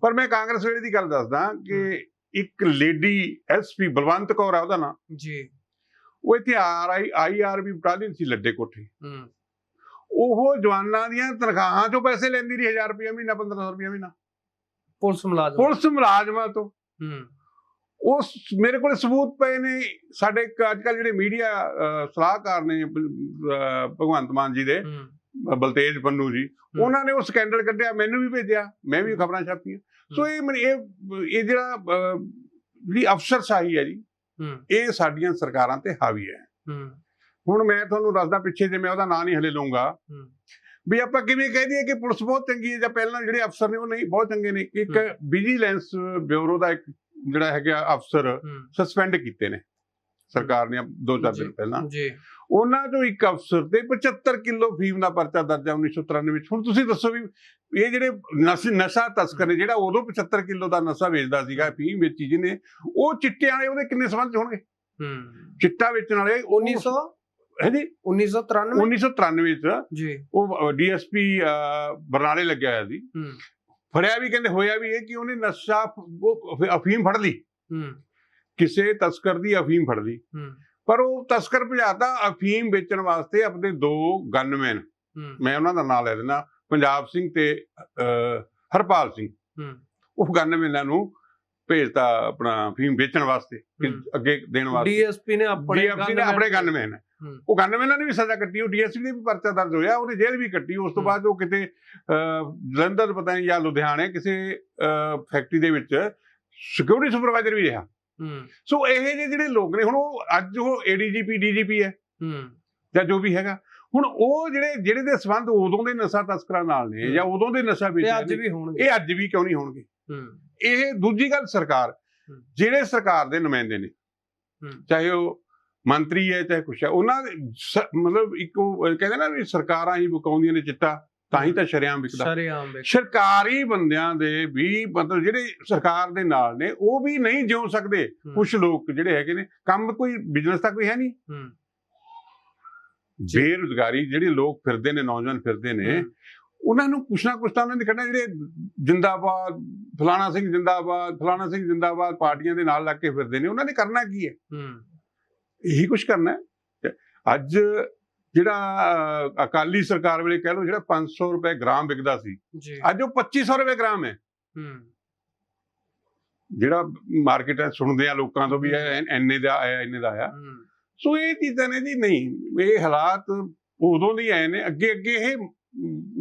ਪਰ ਮੈਂ ਕਾਂਗਰਸ ਵੇਲੇ ਦੀ ਗੱਲ ਦੱਸਦਾ ਕਿ ਇੱਕ ਲੇਡੀ ਐਸਪੀ ਬਲਵੰਤ ਕੌਰ ਆ ਉਹਦਾ ਨਾਮ ਜੀ। ਉਹ ਇੱਥੇ ਆਰ ਆਈ ਆਈਆਰਬੀ ਬਟਾਲੀਅਨ ਸੀ ਲੱਡੇ ਕੋਠੇ। ਹੂੰ। ਉਹ ਜਵਾਨਾਂ ਦੀਆਂ ਤਨਖਾਹਾਂ ਚੋਂ ਪੈਸੇ ਲੈਂਦੀ ਰਹੀ 1000 ਰੁਪਏ ਮਹੀਨਾ 1500 ਰੁਪਏ ਮਹੀਨਾ। ਪੁਲਿਸ ਮੁਲਾਜ਼ਮ। ਪੁਲਿਸ ਮੁਲਾਜ਼ਮਾਂ ਤੋਂ। ਹੂੰ। ਉਹ ਸ- ਮੇਰੇ ਕੋਲ ਸਬੂਤ ਪਏ ਨੇ। ਸਾਡੇ ਅੱਜ ਕੱਲ ਜਿਹੜੇ ਮੀਡੀਆ ਸਲਾਹਕਾਰ ਨੇ ਭਗਵੰਤ ਮਾਨ ਜੀ ਦੇ। ਬਲਤੇਜ ਪੰਨੂ ਜੀ ਉਹਨਾਂ ਨੇ ਉਹ ਸਕੈਂਡਲ ਕੱਢਿਆ ਮੈਨੂੰ ਵੀ ਭੇਜਿਆ ਮੈਂ ਵੀ ਖਬਰਾਂ ਛਾਪੀਆਂ। ਸੋ ਇਹ ਇਹ ਇਹ ਜਿਹੜਾ ਜਿਹੜੀ ਅਫਸਰਸ਼ਾਹੀ ਹੈ ਜੀ ਇਹ ਸਾਡੀਆਂ ਸਰਕਾਰਾਂ ਤੇ ਹਾਵੀ ਹੈ। ਹੁਣ ਮੈਂ ਤੁਹਾਨੂੰ ਦੱਸਦਾ ਪਿੱਛੇ ਜੇ ਮੈਂ ਉਹਦਾ ਨਾਂ ਨਹੀਂ ਹਲੇ ਲਊਂਗਾ। ਹੂੰ। ਵੀ ਆਪਾਂ ਕਿਵੇਂ ਕਹਿ ਦਈਏ ਕਿ ਪੁਲਿਸ ਬਹੁਤ ਚੰਗੀ ਹੈ ਜਾਂ ਪਹਿਲਾਂ ਜਿਹੜੇ ਅਫਸਰ ਨੇ ਉਹ ਨਹੀਂ ਬਹੁਤ ਚੰਗੇ ਨੇ। ਇੱਕ ਵਿਜੀਲੈਂਸ ਬਿਊਰੋ ਦਾ ਇੱਕ ਜਿਹੜਾ ਹੈਗਾ ਅਫਸਰ ਸਸਪੈਂਡ ਕੀਤੇ ਨੇ। ਸਰਕਾਰ ਨੇ ਦੋ ਚਾਰ ਦਿਨ। ਪਹਿਲਾਂ। ਜੀ। ਉਹਨਾਂ ਚੋਂ ਇੱਕ ਅਫਸਰ ਤੇ 75 ਕਿਲੋ ਫੀਮ ਦਾ ਪਰਚਾ ਦਰਜ ਹੈ 1993 ਵਿੱਚ। ਹੁਣ ਤੁਸੀਂ ਦੱਸੋ ਵੀ ਇਹ ਜਿਹੜੇ ਨਸ਼- ਤਸਕਰ ਨੇ ਜਿਹੜਾ ਉਦੋਂ 75 ਕਿਲੋ ਦਾ ਨਸ਼ਾ ਵੇਚਦਾ ਸੀਗਾ ਫੀਮ ਵੇਚੀ ਜਿਹਨੇ ਉਹ ਚਿੱਟੇ ਵਾਲੇ ਉਹਦੇ ਕਿੰਨੇ ਸੰਬੰਧ ਹੋਣਗੇ? ਹੂੰ। ਚਿੱਟਾ ਵੇਚਣ ਵਾਲੇ 1900 ਹੈ ਜੀ? 1993 1993 ਚ ਜੀ। ਉਹ ਡੀਐਸਪੀ ਬਰਨਾਲੇ ਲੱਗਿਆ ਹੋਇਆ ਸੀ। ਹੂੰ। ਫੜਿਆ ਵੀ ਕਹਿੰਦੇ ਹੋਇਆ ਵੀ ਇਹ ਕਿ ਉਹਨੇ ਨਸ਼ਾ ਅਫੀਮ ਫੜ ਲਈ। ਹੂੰ। ਕਿਸੇ ਤਸਕਰ ਦੀ ਅਫੀਮ ਫੜ ਲਈ ਪਰ ਉਹ ਤਸਕਰ ਭਜਾਤਾ ਅਫੀਮ ਵੇਚਣ ਵਾਸਤੇ ਆਪਣੇ ਦੋ ਗਨਮੈਨ ਮੈਂ ਉਹਨਾਂ ਦਾ ਨਾਮ ਲੈ ਦਿੰਦਾ ਪੰਜਾਬ ਸਿੰਘ ਤੇ ਹਰਪਾਲ ਸਿੰਘ। ਉਹ ਗਨਮੈਨਾਂ ਨੂੰ ਭੇਜਤਾ ਆਪਣਾ ਅਫੀਮ ਵੇਚਣ ਵਾਸਤੇ। ਅੱਗੇ ਦੇਣ ਵਾਸਤੇ। ਡੀਐਸਪੀ ਨੇ ਆਪਣੇ ਨੇ ਆਪਣੇ ਗਨਮੈਨ। ਉਹ ਗਨਮੈਨਾਂ ਨੇ ਵੀ ਸਜ਼ਾ ਕੱਟੀ ਉਹ ਡੀਐਸਪੀ ਨੇ ਵੀ ਪਰਚਾ ਦਰਜ ਹੋਇਆ ਉਹਨੇ ਜੇਲ੍ਹ ਵੀ ਕੱਟੀ ਉਸ ਤੋਂ। ਬਾਅਦ ਉਹ ਕਿਤੇ ਜਲੰਧਰ ਪਤਾ ਨਹੀਂ ਜਾਂ ਲੁਧਿਆਣੇ ਕਿਸੇ ਫੈਕਟਰੀ ਦੇ ਵਿੱਚ ਸਿਕਿਉਰਿਟੀ ਸੁਪਰਵਾਈਜ਼ਰ ਵੀ ਰਿਹਾ। ਸੋ ਇਹ ਜਿਹੇ ਜਿਹੜੇ ਲੋਕ ਨੇ ਹੁਣ ਉਹ ਅੱਜ ਉਹ ਏਡੀਜੀਪੀ ਡੀਜੀਪੀ ਹੈ ਹੂੰ ਜਾਂ ਜੋ ਵੀ ਹੈਗਾ ਹੁਣ ਉਹ ਜਿਹੜੇ ਜਿਹੜੇ ਦੇ ਸੰਬੰਧ ਉਦੋਂ ਦੇ ਨਸ਼ਾ ਤਸਕਰਾਂ ਨਾਲ ਨੇ। ਜਾਂ ਉਦੋਂ ਦੇ ਨਸ਼ਾ ਤੇ ਵੇਚਣ ਅੱਜ ਵੀ ਹੋਣਗੇ ਇਹ ਅੱਜ ਵੀ ਕਿਉਂ ਨਹੀਂ ਹੋਣਗੇ ਹੂੰ ਇਹ ਦੂਜੀ ਗੱਲ ਸਰਕਾਰ। ਜਿਹੜੇ ਸਰਕਾਰ ਦੇ ਨੁਮਾਇੰਦੇ ਨੇ ਹੂੰ। ਚਾਹੇ ਉਹ ਮੰਤਰੀ ਹੈ ਚਾਹੇ ਕੁਛ ਹੈ ਉਹਨਾਂ ਦੇ ਮਤਲਬ ਇੱਕ ਕਹਿੰਦੇ ਨਾ ਵੀ ਸਰਕਾਰਾਂ ਹੀ ਬਕਾਉਂਦੀਆਂ ਨੇ ਚਿੱਟਾ ਤਾਂ ਹੀ ਤਾਂ ਸ਼ਰਿਆਮ ਵਿਕਦਾ। ਸ਼ਰੇਆਮ ਵੇਖ ਸਰਕਾਰੀ ਬੰਦਿਆਂ ਦੇ ਵੀ ਮਤਲਬ ਜਿਹੜੇ ਸਰਕਾਰ ਦੇ ਨਾਲ ਨੇ ਉਹ ਵੀ ਨਹੀਂ ਜਿਉ ਸਕਦੇ। ਕੁਝ ਲੋਕ ਜਿਹੜੇ ਹੈਗੇ ਨੇ ਕੰਮ ਕੋਈ ਬਿਜ਼ਨਸ ਤਾਂ ਕੋਈ ਹੈ ਨਹੀਂ। ਬੇਰੁਜ਼ਗਾਰੀ ਜਿਹੜੇ ਲੋਕ ਫਿਰਦੇ ਨੇ ਨੌਜਵਾਨ ਫਿਰਦੇ ਨੇ ਉਹਨਾਂ ਨੂੰ ਕੁਛ ਨਾ ਕੁਛ ਤਾਂ ਉਹਨਾਂ ਨੇ ਕੱਢਣਾ ਜਿਹੜੇ ਜਿੰਦਾਬਾਦ ਫਲਾਣਾ ਸਿੰਘ ਜਿੰਦਾਬਾਦ ਫਲਾਣਾ ਸਿੰਘ ਜਿੰਦਾਬਾਦ ਪਾਰਟੀਆਂ ਦੇ ਨਾਲ ਲੱਗ ਕੇ ਫਿਰਦੇ ਨੇ ਉਹਨਾਂ ਨੇ ਕਰਨਾ ਕੀ ਹੈ? ਹੂੰ। ਇਹੀ ਕੁਛ ਕਰਨਾ ਹੈ। ਅੱਜ ਜਿਹੜਾ ਅਕਾਲੀ ਸਰਕਾਰ ਵੇਲੇ ਕਹਿ ਲਓ ਜਿਹੜਾ 500 ਰੁਪਏ ਗ੍ਰਾਮ ਵਿਕਦਾ ਸੀ ਅੱਜ ਉਹ 2500 ਰੁਪਏ ਗ੍ਰਾਮ ਹੈ। ਜਿਹੜਾ ਮਾਰਕੀਟ ਹੈ ਸੁਣਦੇ ਆ ਲੋਕਾਂ ਤੋਂ ਵੀ ਇੰਨੇ ਦਾ ਆਇਆ ਇੰਨੇ ਦਾ ਆਇਆ। ਸੋ ਇਹ ਚੀਜ਼ਾਂ ਨੇ ਜੀ ਨਹੀਂ ਇਹ ਹਾਲਾਤ ਉਦੋਂ ਦੀ ਆਏ ਨੇ ਅੱਗੇ ਅੱਗੇ ਇਹ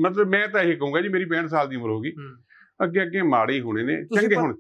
ਮਤਲਬ ਮੈਂ ਤਾਂ ਇਹ ਕਹੂੰਗਾ ਜੀ ਮੇਰੀ 65 ਸਾਲ ਦੀ ਉਮਰ ਹੋ ਗਈ। ਅੱਗੇ ਅੱਗੇ ਮਾੜੇ ਹੋਣੇ ਨੇ ਚੰਗੇ ਹੋਣੇ।